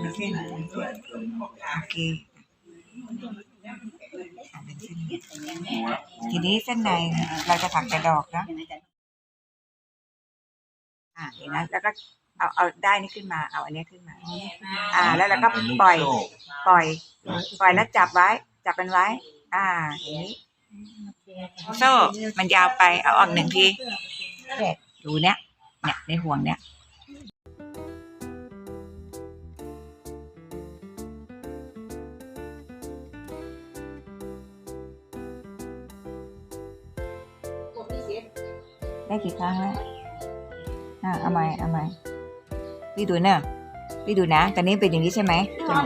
เป็นเส้นเป็นเส้นโอเคทีนี้เส้นในเราจะถักแต่ดอกนะอ่าเห็นนะแล้วก็เอาเอาได้นี่ขึ้นมา เอาอันนี้ขึ้นมา อ่า แล้วเราก็ปล่อย ปล่อย ปล่อยแล้วจับไว้ จับมันไว้ อ่าอย่างนี้โซ่มันยาวไปเอาออกหนึ่งทีดูเนี้ยเนี่ยในห่วงเนี้ย กี่ครั้งแล้วอ่าเอาใหม่เอาใหม่พี่ดูเนอะพี่ดูนะ ตอนนี้เป็นอย่างนี้ใช่ไหม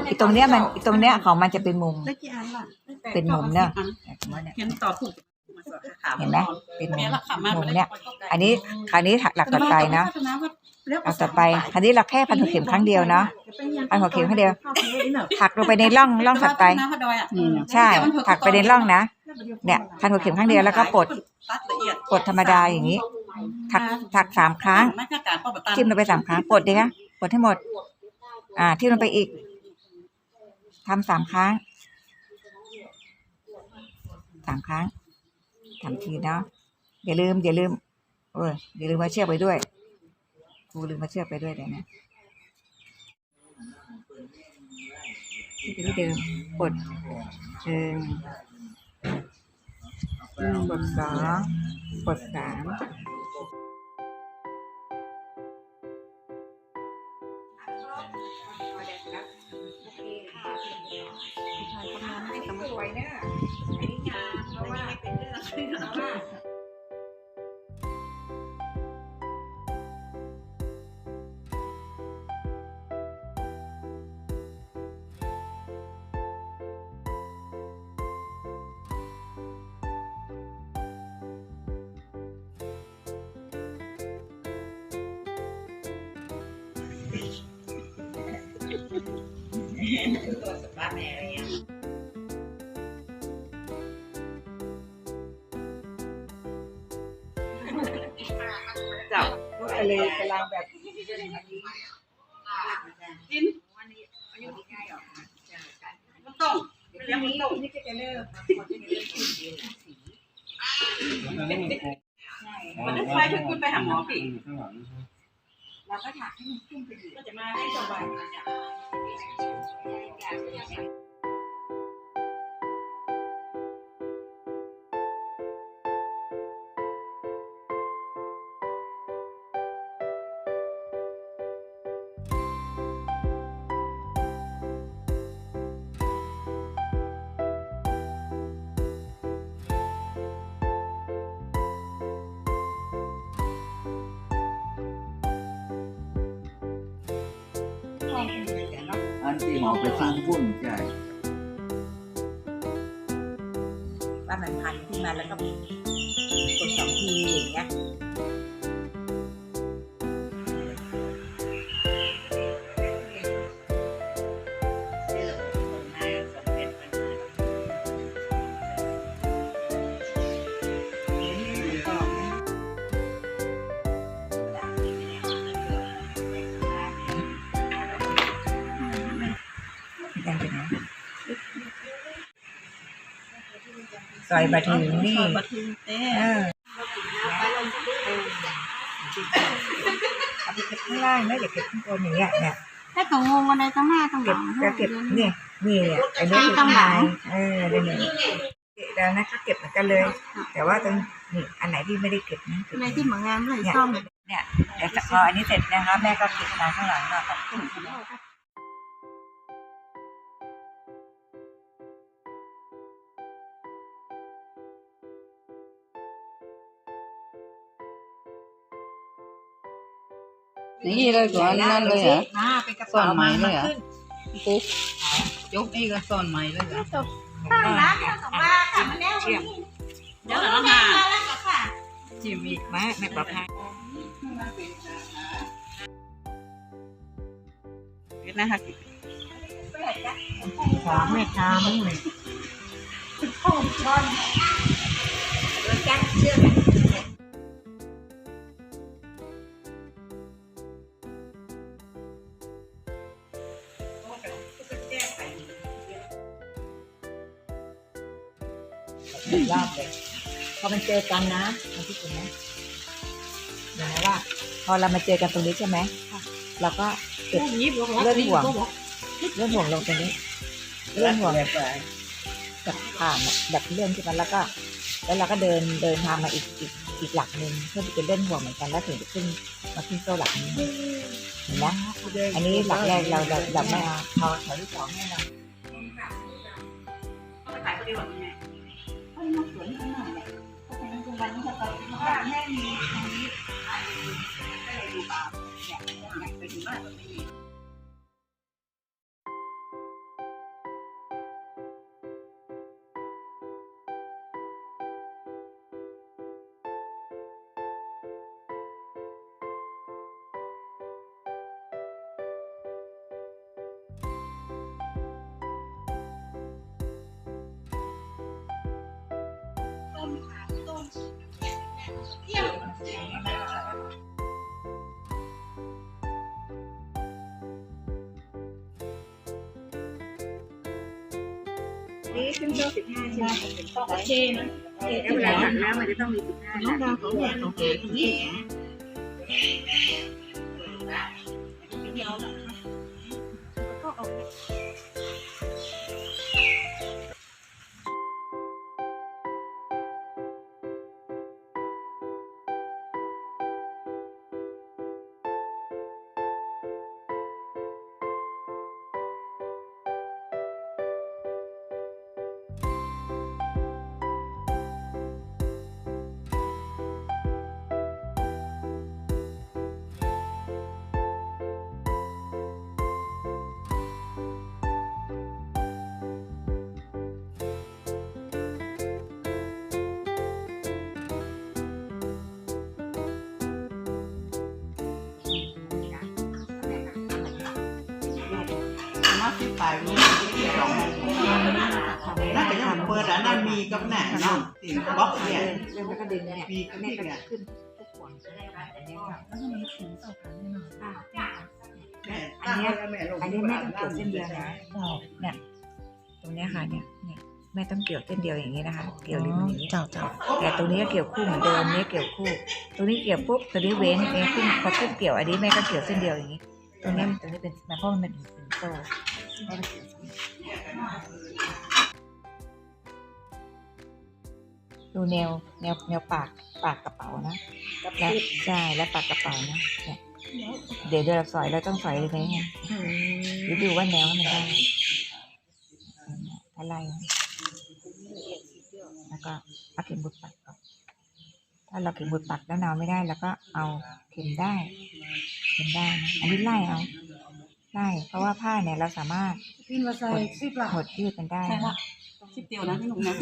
ไอ้ตรงเนี้ยมันไอ้ตรงเนี้ยของมันจะเป็นมุม ได้กี่อันล่ะเป็นมุมเนอะเห็นต่อถูกเห็นไหมเป็นมุเนี่ยมราคามามุมเนี้ยอันนี้คราวนี้หลักต่อไปนะหลักต่อไปคราวนี้เราแค่พันหัวเข็มครั้งเดียวเนาะพันหัวเข็มครั้งเดียวถักลงไปในร่องร่องถัดไปใช่ถักไปในร่องนะเนี่ยพันหัวเข็มครั้งเดียวแล้วก็ปลดตัดละเอียดปลดธรรมดาอย่างนี้ ถักถักสามครั้งไม่ใช่การป้องกันจิ้มลงไปสามครั้งปลดดีคะปลดให้หมด อ่าที่มลงไปอีกทำสามครั้งสามครั้งทำทีเนาะอย่าลืมอย่าลืมเอออย่าลืมมาเชือกไปด้วยครูลืมมาเชือกไปด้วยเดี๋ยวนะที่ไปที่เดิมกดหนึ่งกดสองกดสาม อันนี้งานเพราะว่าไม่เป็นเรื่องเพราะว่าตัวสตาร์แมรี่ เลกำลังแบบกินมันต้องเดี๋ยวนี้นี่ก็จะเริ่มมันได้ไฟที่คุณไปหาหมอพี่เราก็ถักให้มันขึ้นไปอีก็จะมาให้สบาย อันที่หมอไปทิ้งพุ่นใช่ว่ามันพันขึ้นมาแล้วก็กดสองทีอย่างเงี้ย ยังเป็นไงซอยบะถึงนี่ปทุมเต้เออเอาไปเก็บข้างล่างนะอย่าเก็บข้างบนอย่างเงี้ยเนี่ยถ้าของงงอะไรตั้งหน้าตั้งหเก็ลับงจะเก็บเนี่ยนี่เนี่ยอันนี้คือข้างในเออเดี๋ยวนี้เก็บแล้วนะก็เก็บเหมือนกันเลย แต่ว่าตรงนี่อันไหนที่ไม่ได้เก็บนะเก็บอะไรที่เหมือนงานเลยซ่อมเนี่ยเดี๋ยวพออันนี้เสร็จนะคะแม่ก็เก็บมาข้างหลังก่อน นี่เลยก่อนนั่นเลยเหรออ่าเป็นกระซ่อเป๋านไหมเลยเหรอขึ้นปุ๊บยกนี่ก็ซ่อนใหม่เลยเหรอตั้งร้านแถวสองบ้านค่ะมาแล้วเชื่อมเดี๋ยวเรามามาแล้วค่ะจิมอีกมาไม่ปลอดภัยนะคะขอแม่ค้ามั้งเลยก อีกรอบเลยพอมันเจอกันนะมันที่คุณนะเห็นไหมว่า พอเรามาเจอกันตรงนี้ใช่ไหมเราก็เก็บยิบลงเลื่อนห่วงเลื่อนห่วงลงตรงนี้เลื่อนห่วงแบบผ่านอะแบบเลื่อนขึ้นมาแล้วก็ แล้วเราก็เดินเดินทางมาอีกอีกอีกหลักหนึ่งเพื่อที่จะเลื่อนห่วงเหมือนกันแล้วถึงจะขึ้นมาขึ้นโซ่หลักนี้เห็นไหมอันนี้หลักแรกเราเราเราไม่เอาพอแถวที่สองให้เรา ขายคนเดียวไงนี่ ขึ้นโซ่สิบห้าใช่ไหมโอเคนะแล้วเวลาตัดแล้วมันจะต้องมีสิบห้าน้องดาวเขาเนี่ยโอเคนี่มาสิ บปลายรู้ที่สองน่าจะยังเปิดอันนั้นมีกับหนังเนาะติ่งบล็อกเนี่ยเนี่ยมีกับเนี่ยก็เนี่ยขึ้นทุกห่วก็ไมาอันนี้ค่ะแมถึงต่อกันน่นอนอ่าแม่อันเนี้อันนี้แม่ต้องเกี่ยวเส้นเดียวนะเนี่ยตรงนี้ค่ะเนี่ยเนี่ยแม่ต้องเกี่ยวเส้นเดียวอย่างนี้นะคะ เกี่ยวริมอย่างนี้เจ้าเจ้าแต่ตรงนี้ก็เกี่ยวคู่เหมือนเดิมนี้เกี่ยวคู่ ตรงนี้เกี่ยวปุ๊บตรงนี้เว้นเองขึ้นพอขึ้นเกี่ยวอันนี้แม่ก็เกี่ยวเส้นเดียวอย่างนี้ ตรงนี้ตรงนี้เป็นมันเพราะมันเป็นเป็นโซ่ แม่ก็เกี่ยวเส้นเดียวดูแนวแนวแนวปากปากกระเป๋านะและใช่และปากกระเป๋านะเนี่ยเดี๋ยวเดี๋ยวเราสอยเราต้องสอยเลยไหมเนี่ยหรือดูว่าแนวมันได้ถ้าไล่แล้วก็เอาเข็มบุดปักก่อนถ้าเราเข็มบุดปักแล้วนาวไม่ได้ แล้วก็เอาเข็มได้เข็มได้นะอันนี้ไล่เอา ไล่เพราะว่าผ้าเนี่ยเราสามารถพินมาใส่สิบหลักหดยืดมันได้ใช่นะละสิบเดียวนะพี่หนุ่มนะ